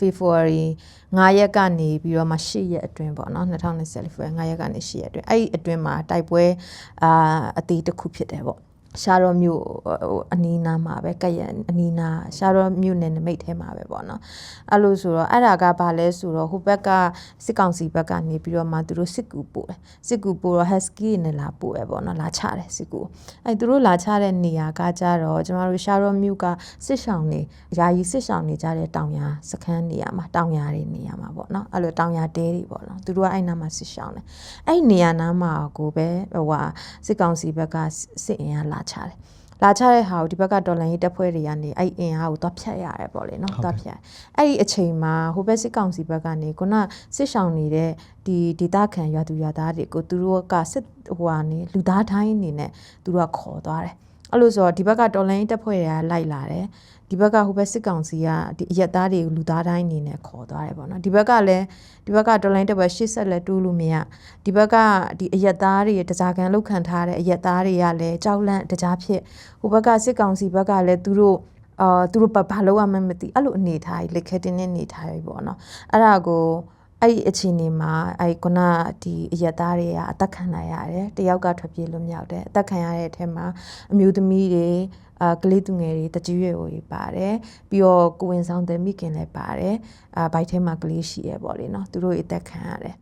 February 9ရက်ကနေပြီးတော့မှ10ရက်အတွင်းပေါ့နော်2020 February 9ရက်ကနေ10ရက်အတွင်းအဲ့ဒီအတွင်းမှာတိုက်ပွဲအာအသေးတစ်ခုဖြစ်တယ်ပေါ့ ရှာတော်မြို့ဟိုအနီးနားမှာပဲကက်ရအနီးနားရှာတော်မြို့နယ်နမိတ်ထဲမှာပဲပေါ့နော်အဲ့လိုဆိုတော့အဲ့ဒါကဘာလဲဆိုတော့ဟိုဘက်ကစစ်ကောင်စီဘက်ကနေပြီးတော့မှသူတို့စစ်ကူပို့တယ်စစ်ကူပို့တော့ husky နဲ့လာပို့ရပေါ့နော်လာချတယ်စစ်ကူအဲ့သူတို့လာချတဲ့နေရာကကြတော့ကျမတို့ရှာတော်မြို့ကစစ်ဆောင်နေယာယီစစ်ဆောင်နေကြတဲ့တောင်ယာစခန်းနေရာမှာတောင်ယာတွေနေရာမှာပေါ့နော်အဲ့လိုတောင်ယာတဲတွေပေါ့နော်သူတို့ကအဲ့နားမှာစစ်ဆောင်တယ်အဲ့နေရာနားမှာကိုပဲဟိုဟာစစ်ကောင်စီဘက်ကစစ်အင်အားလာချတယ်လာချတဲ့ဟာကိုဒီဘက်ကတော်လန်ရေးတပ်ဖွဲ့တွေကနေအဲ့အင်အားကိုသွားဖြတ်ရတယ်ပေါ့လေနော်သွားဖြတ်အဲ့ဒီအချိန်မှာဟိုဘက်စစ်ကောင်စီဘက်ကနေခုနစစ်ဆောင်နေတဲ့ဒီဒေသခံရွာသူရွာသားတွေကိုသူတို့ကစစ်ဟိုဟာနေလူသားတိုင်းအနေနဲ့သူတို့ကခေါ်သွားတယ် အဲ့လိုဆိုတော့ဒီဘက်ကတော်လိုင်းတပ်ဖွဲ့တွေကလိုက်လာတယ်ဒီဘက်ကဟိုဘက်စစ်ကောင်စီကဒီအရက်သားတွေကိုလူသားတိုင်းအနေနဲ့ခေါ်သွားတယ်ပေါ့နော်ဒီဘက်ကလည်းဒီဘက်ကတော်လိုင်းတပ်ဖွဲ့ရှေ့ဆက်လက်တိုးလို့မရဒီဘက်ကဒီအရက်သားတွေတစားကန်လောက်ခံထားတဲ့အရက်သားတွေကလည်းကြောက်လန့်တကြားဖြစ်ဟိုဘက်ကစစ်ကောင်စီဘက်ကလည်းသူတို့အာသူတို့ဘာလို့ရမှန်းမသိအဲ့လိုအနေထားကြီးလက်ခဲတင်းနေနေထားပြီပေါ့နော်အဲ့ဒါကို အဲ့ဒီအခြေအနေမှာအဲ့ခုနဒီအရက်သားတွေကအသက်ခံနိုင်ရတယ်တယောက်ကထွက်ပြေးလွတ်မြောက်တယ်အသက်ခံရတဲ့အထက်မှာအမျိုးသမီးတွေအာကလေးသူငယ်တွေတကြီးရွယ်ကိုကြီးပါတယ်ပြီးတော့ကိုဝင်ဆောင်တဲ့မိခင်လည်းပါတယ်အာဘိုက်ထဲမှာကလေးရှိရပေါ့လေနော်သူတို့အသက်ခံရတယ်